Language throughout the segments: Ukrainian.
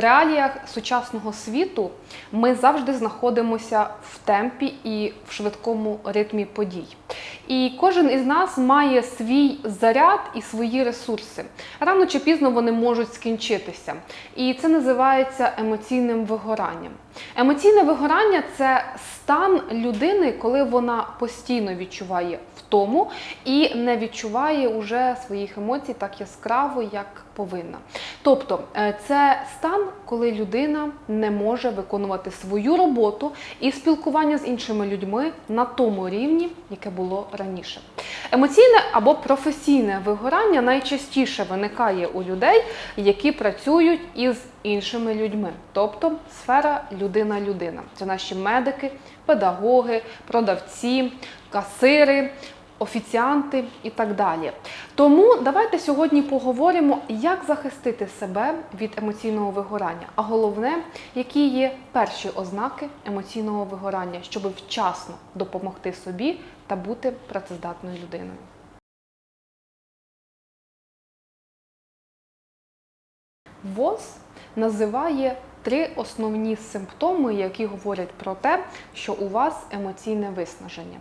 реаліях сучасного світу ми завжди знаходимося в темпі і в швидкому ритмі подій. І кожен із нас має свій заряд і свої ресурси. Рано чи пізно вони можуть скінчитися. І це називається емоційним вигоранням. Емоційне вигорання це стан людини, коли вона постійно відчуває втому і не відчуває уже своїх емоцій так яскраво, як повинна. Тобто е, це стан, коли людина не може виконувати свою роботу і спілкування з іншими людьми на тому рівні, яке було раніше. Емоційне або професійне вигорання найчастіше виникає у людей, які працюють із іншими людьми, тобто сфера людина-людина. Це наші медики, педагоги, продавці, касири, офіціанти і так далі. Тому давайте сьогодні поговоримо, як захистити себе від емоційного вигорання, а головне, які є перші ознаки емоційного вигорання, щоб вчасно допомогти собі та бути працездатною людиною. ВОЗ називає три основні симптоми, які говорять про те, що у вас емоційне виснаження.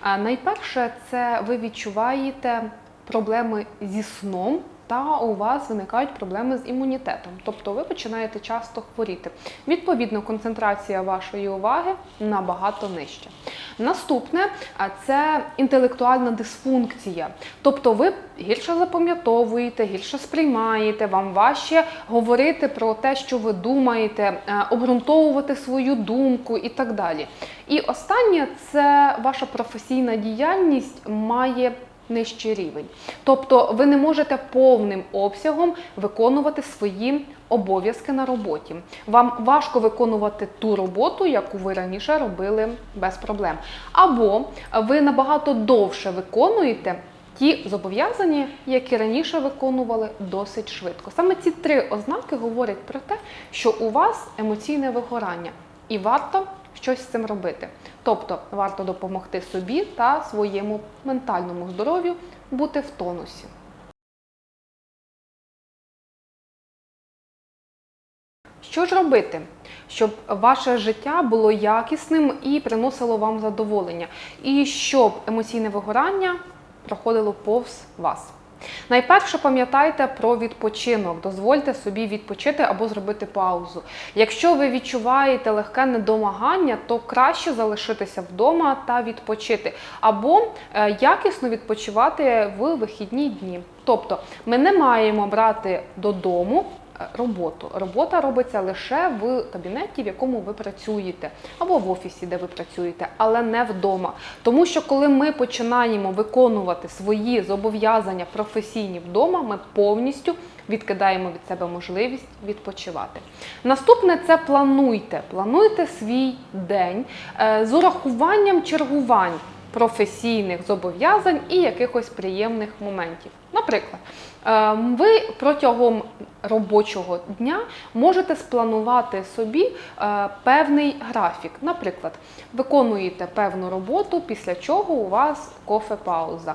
А Найперше, це ви відчуваєте проблеми зі сном. Та у вас виникають проблеми з імунітетом, тобто ви починаєте часто хворіти. Відповідно, концентрація вашої уваги набагато нижча. Наступне це інтелектуальна дисфункція. Тобто ви гірше запам'ятовуєте, гірше сприймаєте, вам важче говорити про те, що ви думаєте, е, обґрунтовувати свою думку і так далі. І останнє це ваша професійна діяльність має нижчий рівень. Тобто ви не можете повним обсягом виконувати свої обов'язки на роботі. Вам важко виконувати ту роботу, яку ви раніше робили без проблем. Або ви набагато довше виконуєте. Ті зобов'язання, які раніше виконували досить швидко. Саме ці три ознаки говорять про те, що у вас емоційне вигорання, і варто щось з цим робити. Тобто варто допомогти собі та своєму ментальному здоров'ю бути в тонусі. Що ж робити, щоб ваше життя було якісним і приносило вам задоволення, і щоб емоційне вигорання проходило повз вас? Найперше пам'ятайте про відпочинок. Дозвольте собі відпочити або зробити паузу. Якщо ви відчуваєте легке недомагання, то краще залишитися вдома та відпочити, або е, якісно відпочивати в вихідні дні. Тобто ми не маємо брати додому роботу. Робота робиться лише в кабінеті, в якому ви працюєте, або в офісі, де ви працюєте, але не вдома. Тому що коли ми починаємо виконувати свої зобов'язання професійні вдома, ми повністю відкидаємо від себе можливість відпочивати. Наступне це плануйте. Плануйте свій день е, з урахуванням чергувань професійних зобов'язань і якихось приємних моментів. Наприклад, е, ви протягом робочого дня можете спланувати собі е, певний графік. Наприклад, виконуєте певну роботу, після чого у вас кофе-пауза е,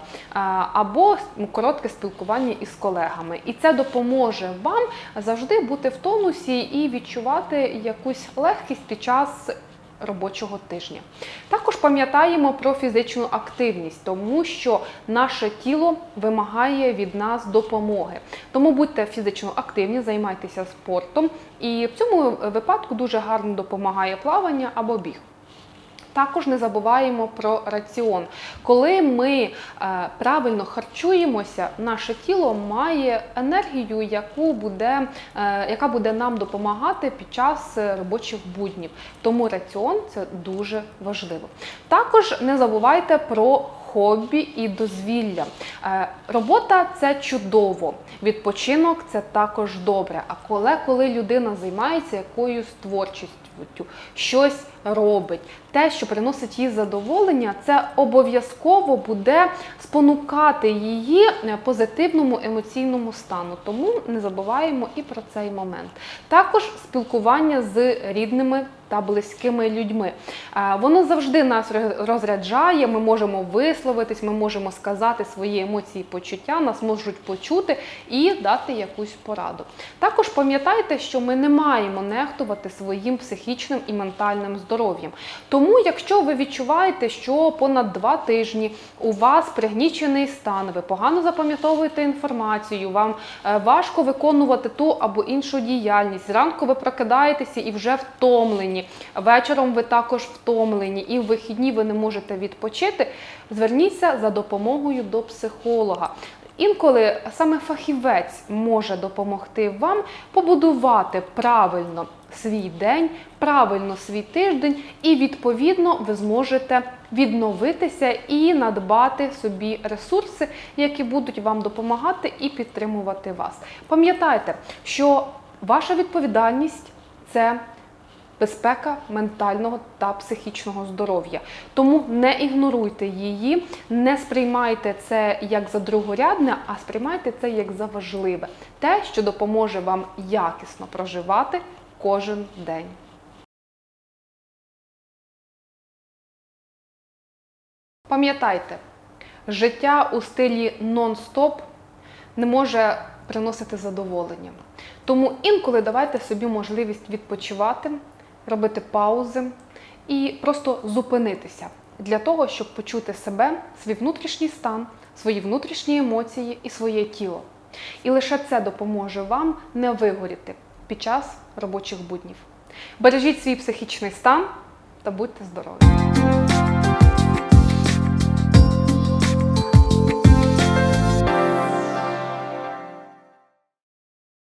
або коротке спілкування із колегами. І це допоможе вам завжди бути в тонусі і відчувати якусь легкість під час робочого тижня. Також пам'ятаємо про фізичну активність, тому що наше тіло вимагає від нас допомоги. Тому будьте фізично активні, займайтеся спортом, і в цьому випадку дуже гарно допомагає плавання або біг. Також не забуваємо про раціон. Коли ми е, правильно харчуємося, наше тіло має енергію, яку буде, е, яка буде нам допомагати під час робочих буднів. Тому раціон це дуже важливо. Також не забувайте про хобі і дозвілля. Е, Робота це чудово, відпочинок це також добре. А коли, коли людина займається якоюсь творчістю, щось робить. Те, що приносить їй задоволення, це обов'язково буде спонукати її е, позитивному емоційному стану. Тому не забуваємо і про цей момент. Також спілкування з рідними та близькими людьми. Е, Воно завжди нас розряджає, ми можемо висловитись, ми можемо сказати свої емоції, почуття, нас можуть почути і дати якусь пораду. Також пам'ятайте, що ми не маємо нехтувати своїм психічним і ментальним здоров'ям. Тому, якщо ви відчуваєте, що понад два тижні у вас пригнічений стан, ви погано запам'ятовуєте інформацію, вам е, важко виконувати ту або іншу діяльність. Зранку ви прокидаєтеся і вже втомлені. Вечором ви також втомлені, і в вихідні ви не можете відпочити. Зверніться за допомогою до психолога. Інколи саме фахівець може допомогти вам побудувати правильно свій день, правильно свій тиждень, і відповідно ви зможете відновитися і надбати собі ресурси, які будуть вам допомагати і підтримувати вас. Пам'ятайте, що ваша відповідальність це безпека ментального та психічного здоров'я. Тому не ігноруйте її, не сприймайте це як за другорядне, а сприймайте це як за важливе, те, що допоможе вам якісно проживати кожен день. Пам'ятайте, життя у стилі нон-стоп не може приносити задоволення. Тому інколи давайте собі можливість відпочивати, робити паузи і просто зупинитися для того, щоб почути себе, свій внутрішній стан, свої внутрішні емоції і своє тіло. І лише це допоможе вам не вигоріти під час робочих буднів. Бережіть свій психічний стан та будьте здорові!